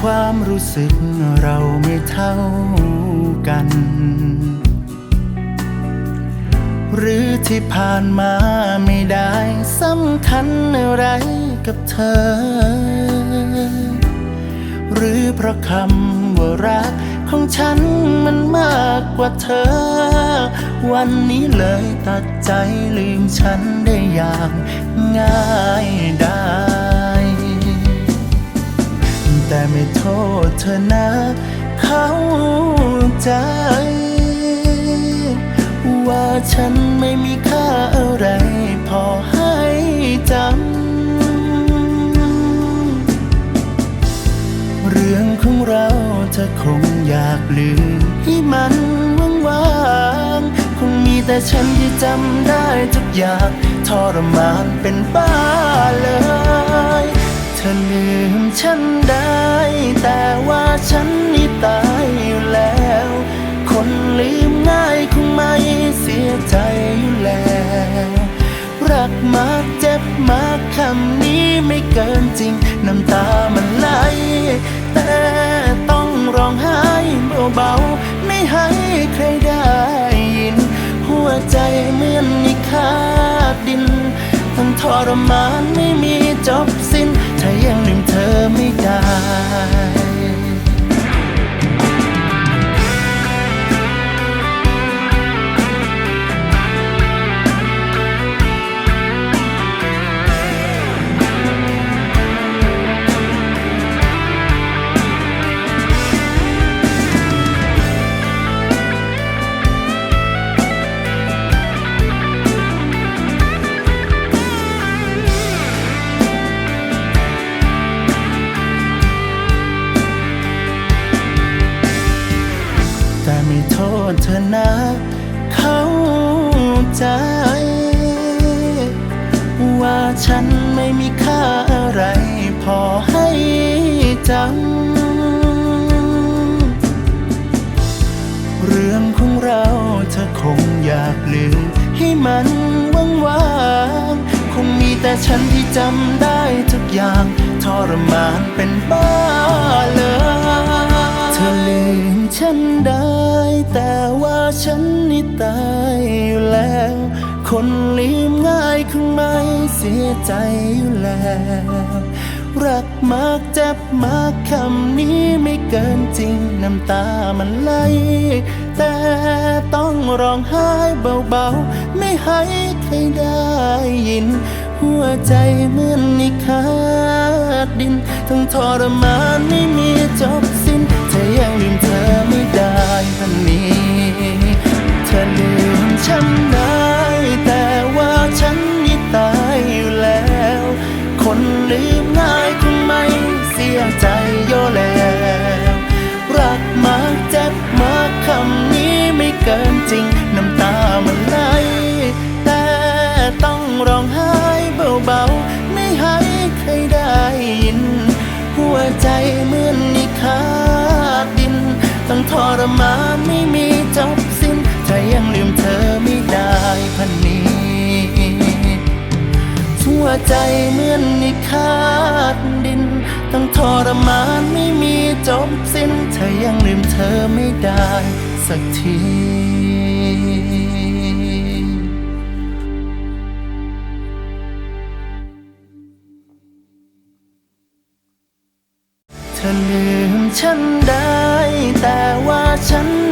ความรู้สึกเราไม่เท่ากัน หรือที่ผ่านมาไม่ได้สำคัญอะไรกับเธอ หรือเพราะคำว่ารักของฉันมันมากกว่าเธอ วันนี้เลยตัดใจลืมฉันได้อย่างง่ายได้ แต่ไม่โทษเธอนะเข้าใจ ว่าฉันไม่มีค่าอะไร พอให้จำเรื่องของเราเธอคงอยากลืมให้มันว่างๆคงมีแต่ฉันที่จำได้ทุกอย่างทรมานเป็นบ้า ง่ายคงไม่เสียใจอยู่แล้วรักมากเจ็บมากคำนี้ไม่เกินจริง น้ำตามันไหลแต่ต้องร้องไห้เบาๆไม่ให้ใครได้ยิน หัวใจเหมือนนิขาดดินทั้งทรมานไม่มีจบสิ้น ถ้ายังลืมเธอไม่ได้ ไม่โทษเธอนะ เข้าใจ ว่าฉันไม่มีค่าอะไร พอให้จำเรื่องของเราเธอคงอยากลืมให้มันว่างๆคงมีแต่ฉันที่จำได้ทุกอย่าง ทรมานเป็นบ้าเลย ฉันได้ แต่ว่าฉันนี่ตายอยู่แล้ว คนลืมง่ายคงไม่เสียใจอยู่แล้ว รักมากเจ็บมากคำนี้ไม่เกินจริงน้ำตามันไหล แต่ต้องร้องไห้เบาๆ ไม่ให้ใครได้ยิน หัวใจเหมือนนิขาดดิน ทั้งทรมานไม่มีจบสิ้นถ้ายังลืมเธอ เกินจริง น้ำตามันไหลแต่ต้องร้องไห้เบาๆ ไม่ให้ใครได้ยิน หัวใจเหมือนนิขาดดิน ต้องทรมานไม่มีจบสิ้นถ้ายังลืมเธอไม่ได้พันนี้หัวใจเหมือนนิขาดดิน ต้องทรมานไม่มีจบสิ้นถ้ายังลืมเธอไม่ได้ สักที เธอลืมฉันได้แต่ว่าฉัน